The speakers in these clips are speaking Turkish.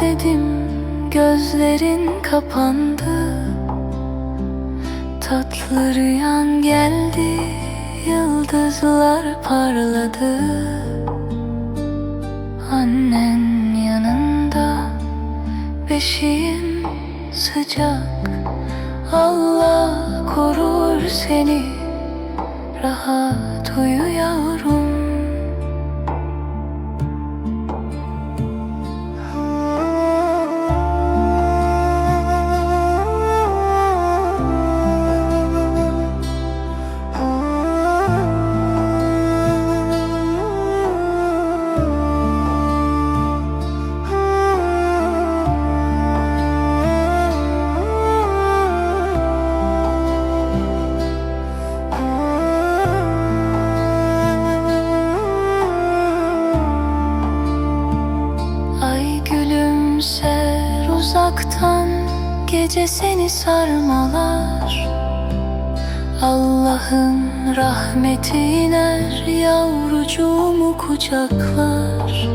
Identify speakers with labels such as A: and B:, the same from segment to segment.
A: dedim Gözlerin kapandı. Tatlı rüyan geldi Yıldızlar parladı. Annen yanında Beşiğin sıcak. Allah korur seni Rahat uyu yavrum rahmeti iner Yavrucuğumu kucaklar.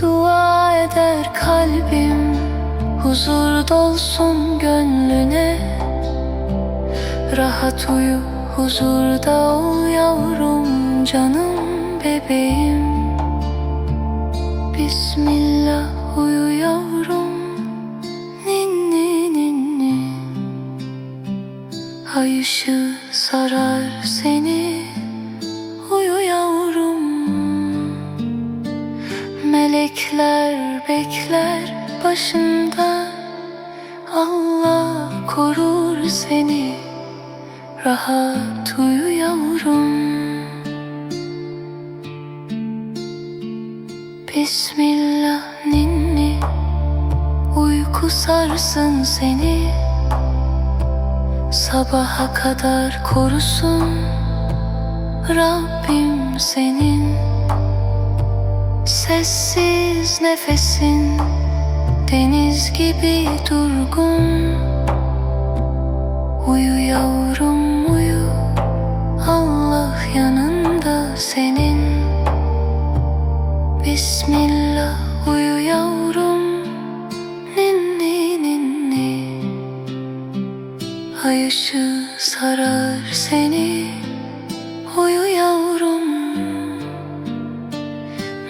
A: Dua eder kalbim Huzur dolsun gönlüne. Rahat uyu huzurda ol yavrum Canım bebeğim. Bismillah uyu yavrum Ay ışığı sarar seni. Uyu yavrum. Melekler bekler başında. Allah korur seni. Rahat uyu yavrum. Bismillah ninni Uyku sarsın seni Sabaha kadar korusun Rabbim senin. Sessiz nefesin Deniz gibi durgun. Uyu yavrum uyu. Allah yanında senin. Bismillah uyu yavrum Ay ışığı sarar seni Uyu yavrum.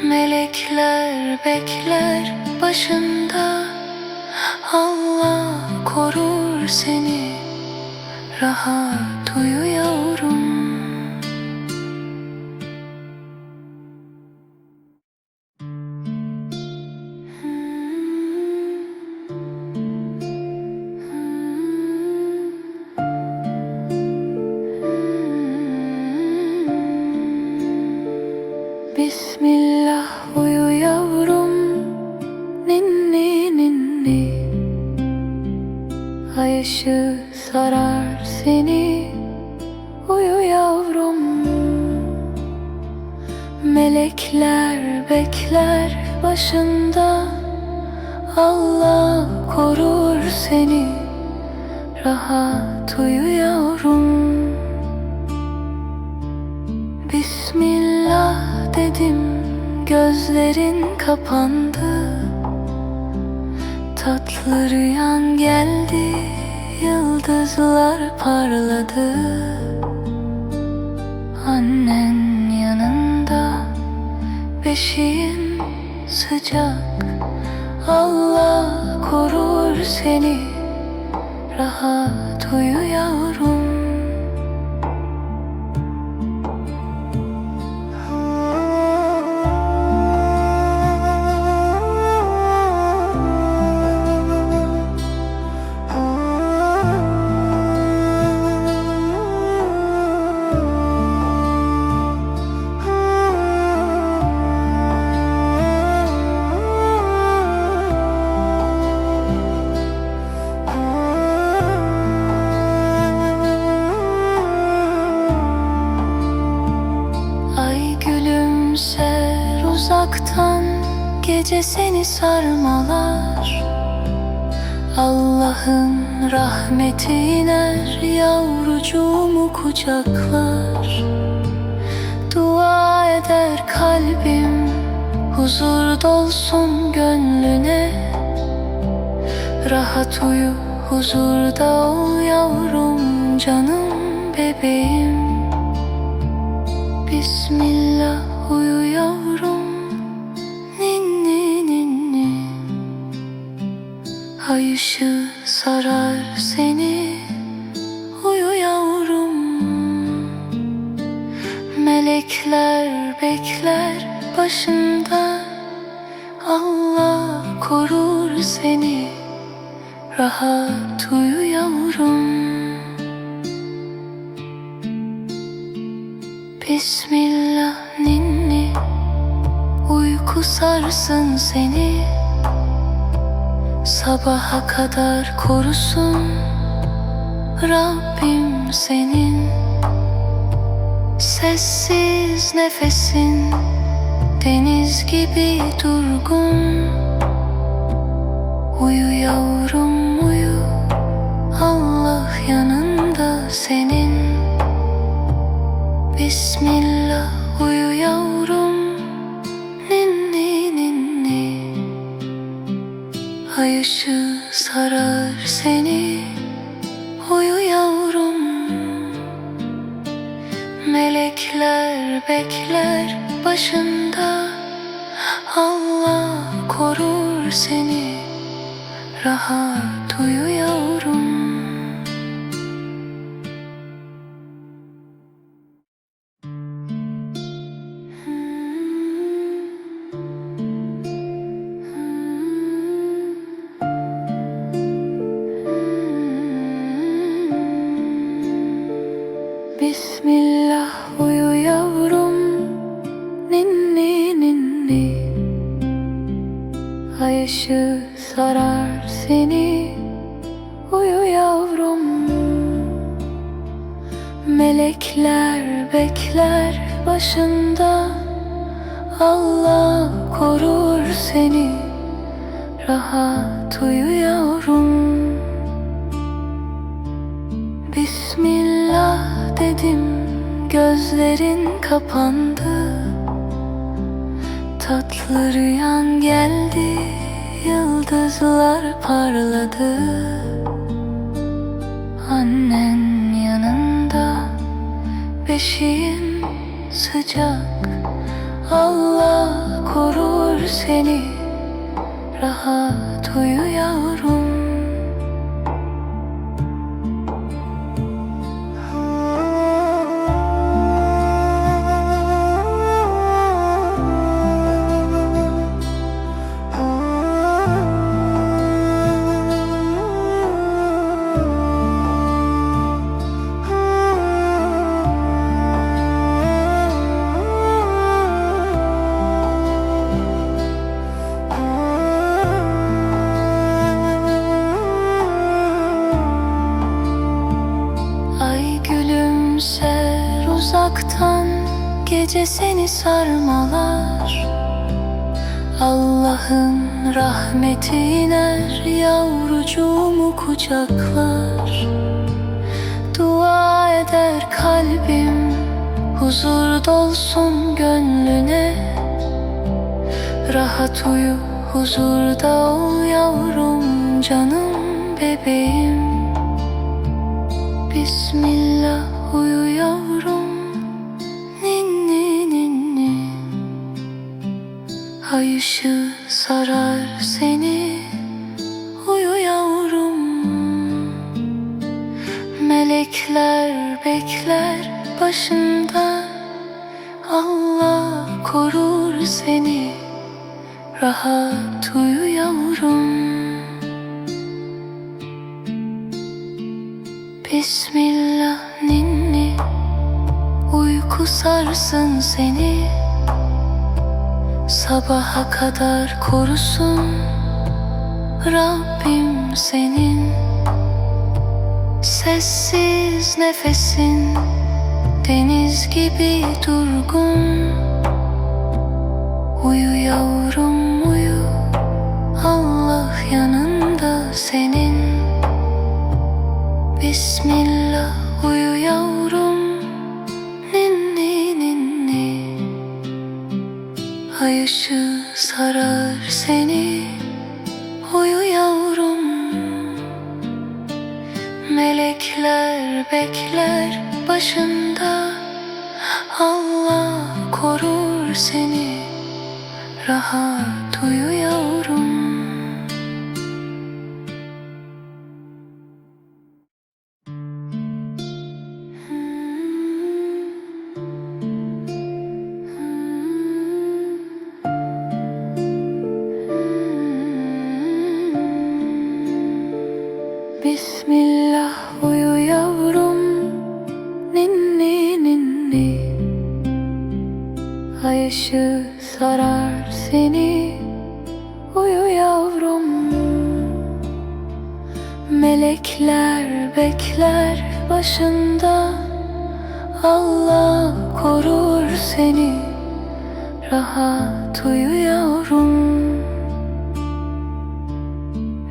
A: Melekler bekler başında Allah korur seni. Rahat uyu yavrum Melekler bekler başında. Allah korur seni. Rahat uyu yavrum. Bismillah dedim Gözlerin kapandı. Tatlı rüyan geldi Yıldızlar parladı Beşiğin sıcak. Allah korur seni. Rahat uyu yavrum Allah'ın rahmeti iner Yavrucuğumu kucaklar. Dua eder kalbim Huzur dolsun gönlüne. Rahat uyu huzurda ol yavrum Canım bebeğim. Bismillah uyu Ay ışığı sarar seni. Uyu yavrum. Melekler bekler başında. Allah korur seni. Rahat uyu yavrum. Bismillah ninni Uyku sarsın seni Sabaha kadar korusun. Rabbim senin Sessiz nefesin Deniz gibi durgun. Uyu yavrum uyu. Allah yanında senin. Bismillah uyu yavrum Ay ışığı sarar seni. Uyu yavrum Melekler bekler başında. Allah korur seni. Rahat uyu yavrum Bismillah uyu yavrum. Ninni ninni. Ay ışığı sarar seni. Uyu yavrum. Melekler bekler başında. Allah korur seni. Rahat uyu yavrum dedim Gözlerin kapandı. Tatlı rüyan geldi Yıldızlar parladı. Annen yanında Beşiğin sıcak. Allah korur seni Rahat uyu yavrum Gece seni sarmalar. Allah'ın rahmeti iner Yavrucuğumu kucaklar. Dua eder kalbim Huzur dolsun gönlüne. Rahat uyu huzurda ol yavrum Canım bebeğim. Bismillah uyu Ay ışığı sarar seni. Uyu yavrum. Melekler bekler başında. Allah korur seni. Rahat uyu yavrum. Bismillah ninni Uyku sarsın seni Sabaha kadar korusun. Rabbim senin Sessiz nefesin Deniz gibi durgun. Uyu yavrum uyu. Allah yanında senin. Bismillah uyu yavrum Işığı sarar seni Uyu yavrum. Melekler bekler başında Allah korur seni. Rahat uyu yavrum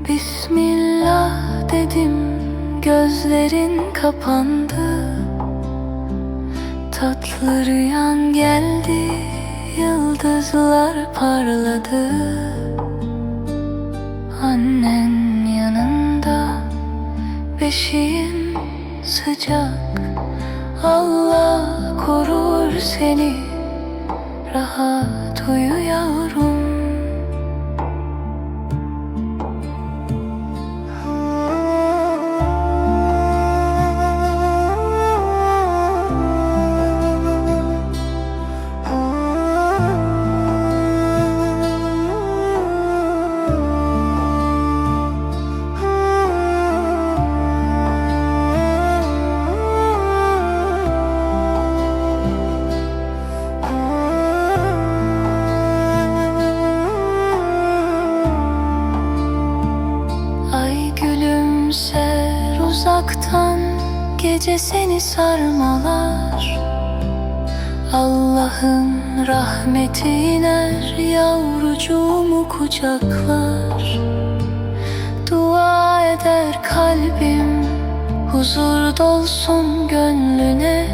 A: Bismillah dedim Gözlerin kapandı. Tatlı rüyan geldi Yıldızlar parladı. Annen yanında Beşiğin sıcak. Allah korur seni Rahat uyu yavrum rahmeti iner Yavrucuğumu kucaklar. Dua eder kalbim Huzur dolsun gönlüne.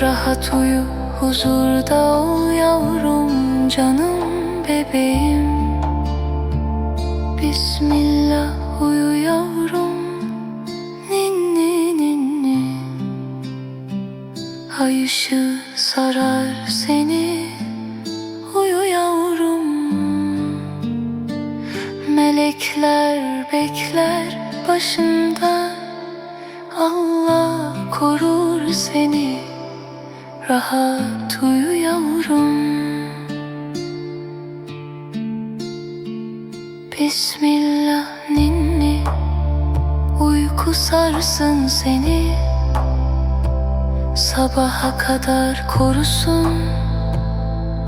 A: Rahat uyu huzurda ol yavrum Canım bebeğim. Bismillah uyu yavrum Ay ışığı sarar seni. Uyu yavrum. Melekler bekler başında. Allah korur seni. Rahat uyu yavrum. Bismillah ninni Uyku sarsın seni Sabaha kadar korusun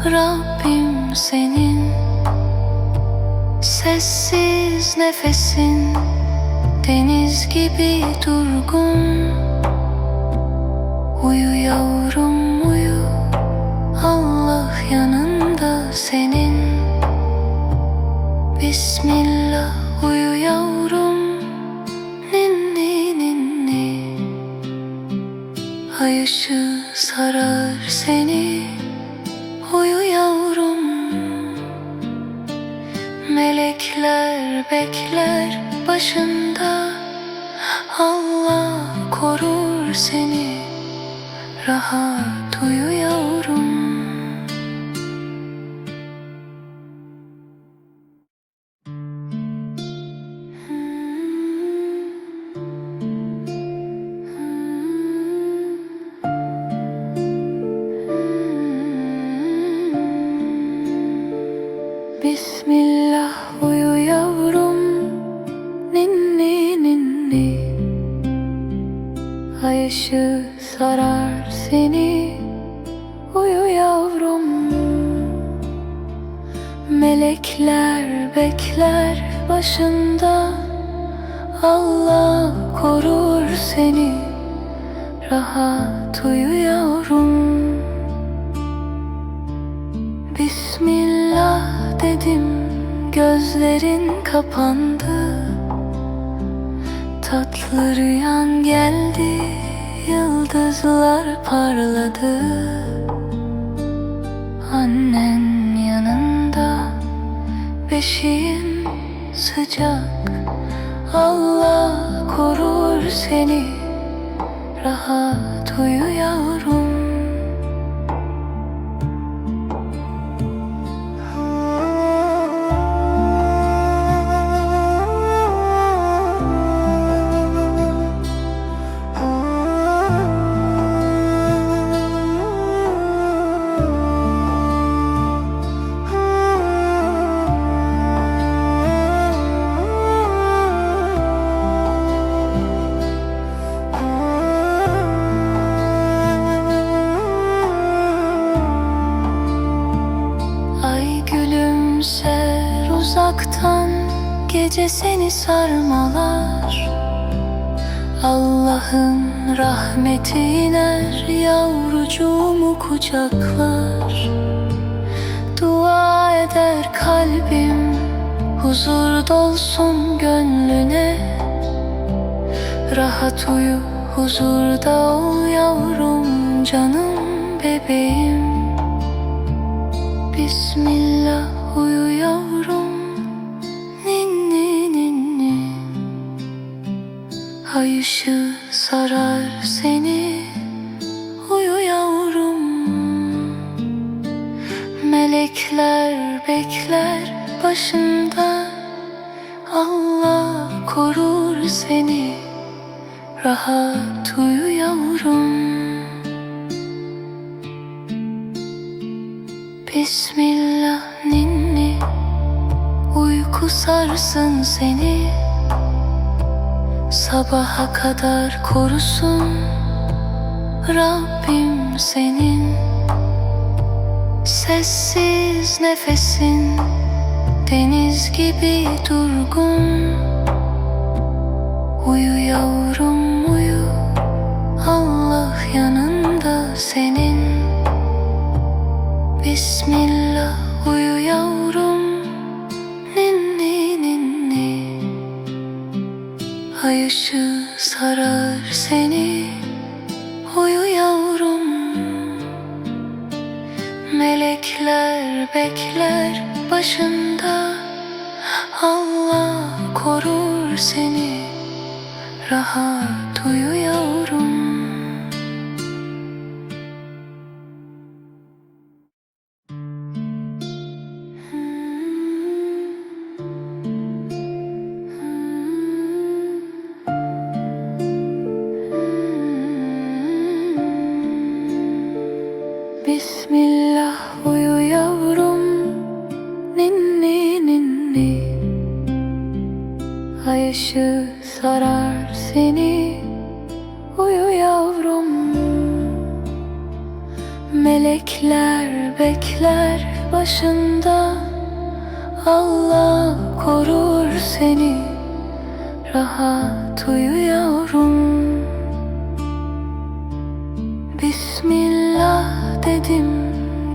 A: Rabbim senin. Sessiz nefesin Deniz gibi durgun. Uyu yavrum uyu. Allah yanında senin. Bismillah uyu yavrum ışığı sarar seni. Uyu yavrum. Melekler bekler başında. Allah korur seni. Rahat uyu yavrum Melekler bekler başında. Allah korur seni Rahat uyu yavrum. Bismillah dedim gözlerin kapandı. Tatlı rüyan geldi Yıldızlar parladı. Annen Beşiğin sıcak. Allah korur seni. Rahat uyu yavrum Allah'ın rahmeti iner Yavrucuğumu kucaklar. Dua eder kalbim Huzur dolsun gönlüne. Rahat uyu huzurda ol yavrum Canım bebeğim. Bismillah uyu Ay ışığı sarar seni. Uyu yavrum. Melekler bekler başında. Allah korur seni. Rahat uyu yavrum. Bismillah ninni Uyku sarsın seni Sabaha kadar korusun. Rabbim senin Sessiz nefesin Deniz gibi durgun. Uyu yavrum uyu. Allah yanında senin. Bismillah uyu yavrum ışığı sarar seni. Uyu yavrum Melekler bekler başında. Allah korur seni Rahat Bismillah uyu yavrum Ninni ninni. Ay ışığı sarar seni Uyu yavrum. Melekler bekler başında Allah korur seni. Rahat uyu yavrum Dedim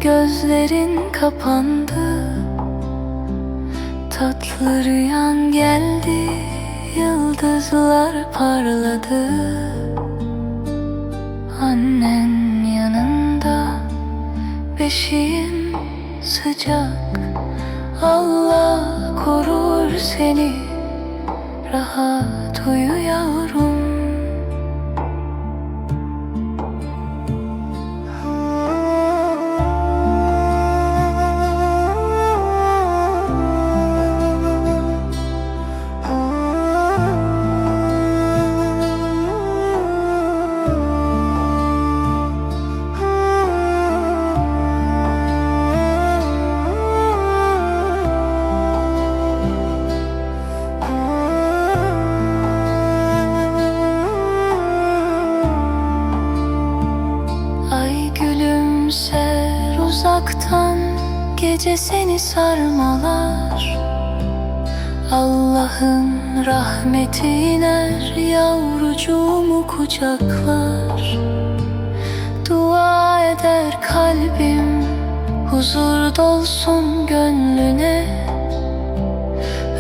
A: Gözlerin kapandı. Tatlı rüyan geldi Yıldızlar parladı. Annen yanında Beşiğin sıcak. Allah korur seni Rahat uyu yavrum uzaktan Gece seni sarmalar. Allah'ın rahmeti iner Yavrucuğumu kucaklar. Dua eder kalbim Huzur dolsun gönlüne.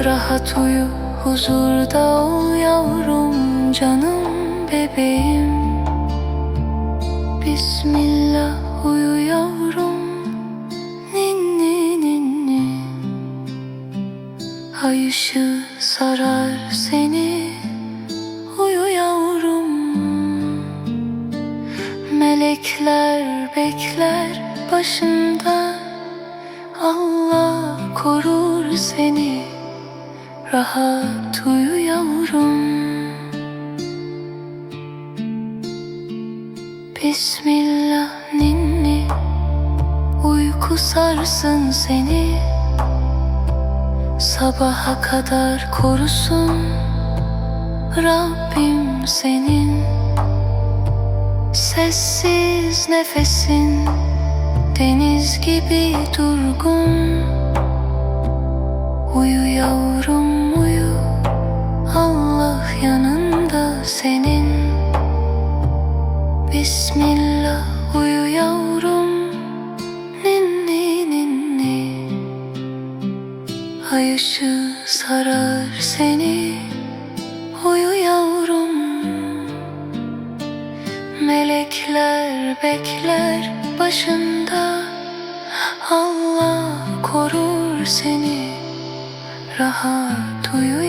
A: Rahat uyu huzurda ol yavrum canım bebeğim. Bismillah uyu yavrum Ay ışığı sarar seni. Uyu yavrum. Melekler bekler başında. Allah korur seni. Rahat uyu yavrum. Bismillah ninni Uyku sarsın seni Sabaha kadar korusun. Rabbim senin Sessiz nefesin Deniz gibi durgun. Uyu yavrum uyu. Allah yanında senin. Bismillah uyu yavrum sarar seni Uyu yavrum. Melekler bekler başında. Allah korur seni. Rahat uyu